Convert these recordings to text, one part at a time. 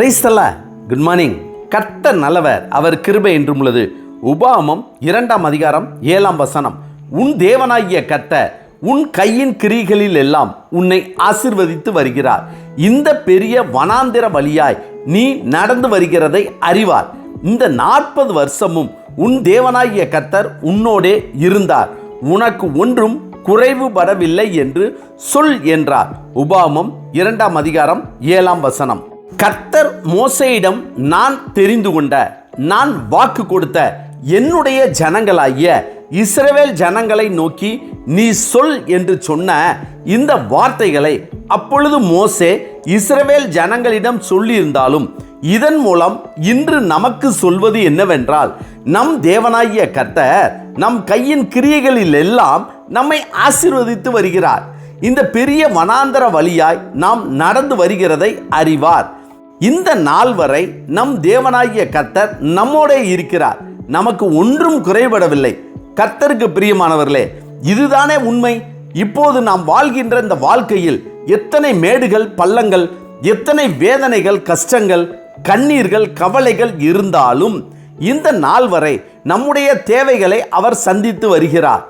கிரைஸ்தல்லா good morning கர்த்தர் நல்லவர். அவர் கிருபை என்றும் உள்ளது. உபாமம் இரண்டாம் அதிகாரம் ஏழாம் வசனம். உன் தேவனாகிய கர்த்தர் உன் கையின் கிரிகளில் எல்லாம் உன்னை ஆசிர்வதித்து வருகிறார். இந்த பெரிய வனாந்திர வழியாய் நீ நடந்து வருகிறதை அறிவார். இந்த நாற்பது வருஷமும் உன் தேவனாகிய கர்த்தர் உன்னோடே இருந்தார். உனக்கு ஒன்றும் குறைவுபடவில்லை என்று சொல் என்றார். உபாமம் இரண்டாம் அதிகாரம் ஏழாம் வசனம். கர்த்தர் மோசையிடம் நான் தெரிந்து கொண்ட நான் வாக்கு கொடுத்த என்னுடைய ஜனங்களாகிய இஸ்ரவேல் ஜனங்களை நோக்கி நீ சொல் என்று சொன்ன இந்த வார்த்தைகளை அப்பொழுது மோசே இஸ்ரவேல் ஜனங்களிடம் சொல்லியிருந்தாலும் இதன் மூலம் இன்று நமக்கு சொல்வது என்னவென்றால் நம் தேவனாகிய கர்த்தர் நம் கையின் கிரியைகளில் எல்லாம் நம்மை ஆசிர்வதித்து வருகிறார். இந்த பெரிய வனாந்தர வழியாய் நாம் நடந்து வருகிறதை அறிவார். இந்த நாள் வரை நம் தேவனாகிய கர்த்தர் நம்மோடே இருக்கிறார். நமக்கு ஒன்றும் குறைபடவில்லை. கர்த்தருக்கு பிரியமானவர்களே இதுதானே உண்மை? இப்போது நாம் வாழ்கின்ற இந்த வாழ்க்கையில் எத்தனை மேடுகள் பள்ளங்கள் எத்தனை வேதனைகள் கஷ்டங்கள் கண்ணீர்கள் கவலைகள் இருந்தாலும் இந்த நாள் வரை நம்முடைய தேவைகளை அவர் சந்தித்து வருகிறார்.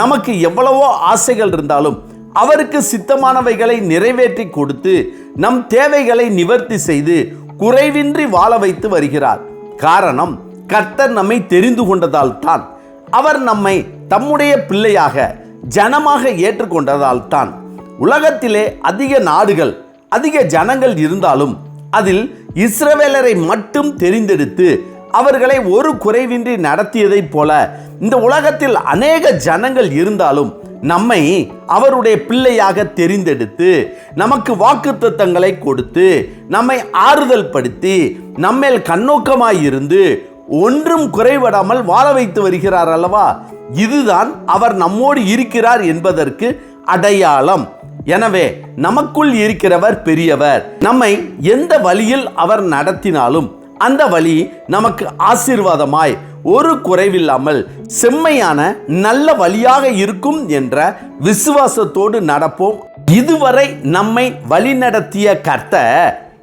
நமக்கு எவ்வளவோ ஆசைகள் இருந்தாலும் அவருக்கு சித்தமானவைகளை நிறைவேற்றி கொடுத்து நம் தேவைகளை நிவர்த்தி செய்து குறைவின்றி வாழ வைத்து வருகிறார். காரணம் கர்த்தர் நம்மை தெரிந்து கொண்டதால் தான். அவர் நம்மை தம்முடைய பிள்ளையாக ஜனமாக ஏற்றுக்கொண்டதால் தான். உலகத்திலே அதிக நாடுகள் அதிக ஜனங்கள் இருந்தாலும் அதில் இஸ்ரவேலரை மட்டும் தெரிந்தெடுத்து அவர்களை ஒரு குறைவின்றி நடத்தியதைப் போல இந்த உலகத்தில் அநேக ஜனங்கள் இருந்தாலும் நம்மை அவருடைய பிள்ளையாக தெரிந்தெடுத்து நமக்கு வாக்குத்தத்தங்களை கொடுத்து நம்மை ஆறுதல் படுத்தி நம்மேல் கண்ணோக்கமாய் இருந்து ஒன்றும் குறைவிடாமல் வாழ வைத்து வருகிறார் அல்லவா? இதுதான் அவர் நம்மோடு இருக்கிறார் என்பதற்கு அடையாளம். எனவே நமக்குள் இருக்கிறவர் பெரியவர். நம்மை எந்த வழியில் அவர் நடத்தினாலும் அந்த வழி நமக்கு ஆசீர்வாதமாய் ஒரு குறைவில்லாமல் செம்மையான நல்ல வழியாக இருக்கும் என்ற விசுவாசத்தோடு நடப்போம். இதுவரை நம்மை வழிநடத்திய கர்த்த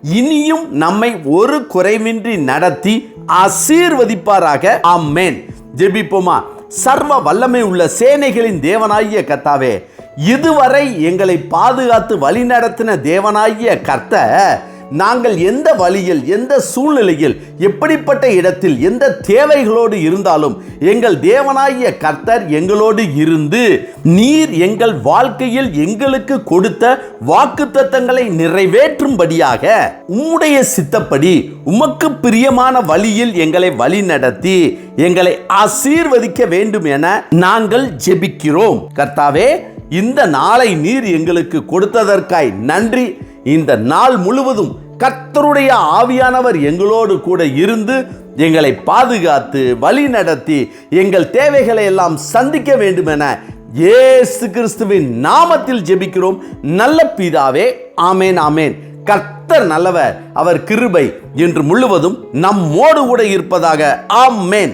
இனியும் நம்மை ஒரு குறைவின்றி நடத்தி ஆசீர்வதிப்பாராக. ஆமேன். ஜெபிப்போமா? சர்வ வல்லமை உள்ள சேனைகளின் தேவனாகிய கர்த்தாவே இதுவரை எங்களை பாதுகாத்து வழிநடத்தின தேவனாகிய கர்த்தர் நாங்கள் எந்த வழியில் எந்த சூழ்நிலையில் எப்படிப்பட்ட இடத்தில் எந்த தேவைகளோடு இருந்தாலும் எங்கள் தேவனாகிய கர்த்தர் எங்களோடு இருந்து நீர் எங்கள் வாழ்க்கையில் எங்களுக்கு கொடுத்த வாக்குத்தத்தங்களை நிறைவேற்றும்படியாக உம்முடைய சித்தப்படி உமக்கு பிரியமான வழியில் எங்களை வழி நடத்தி எங்களை ஆசீர்வதிக்க வேண்டும் என நாங்கள் ஜெபிக்கிறோம். கர்த்தாவே இந்த நாளை நீர் எங்களுக்கு கொடுத்ததற்காய் நன்றி. இந்த நாள் முழுவதும் கர்த்தருடைய ஆவியானவர் எங்களோடு கூட இருந்து எங்களை பாதுகாத்து வழி நடத்தி எங்கள் தேவைகளை எல்லாம் சந்திக்க வேண்டும் என இயேசு கிறிஸ்துவின் நாமத்தில் ஜெபிக்கிறோம். நல்ல பிதாவே ஆமேன் ஆமேன். கர்த்தர் நல்லவர் அவர் கிருபை என்று முழுவதும் நம்மோடு கூட இருப்பதாக ஆமேன்.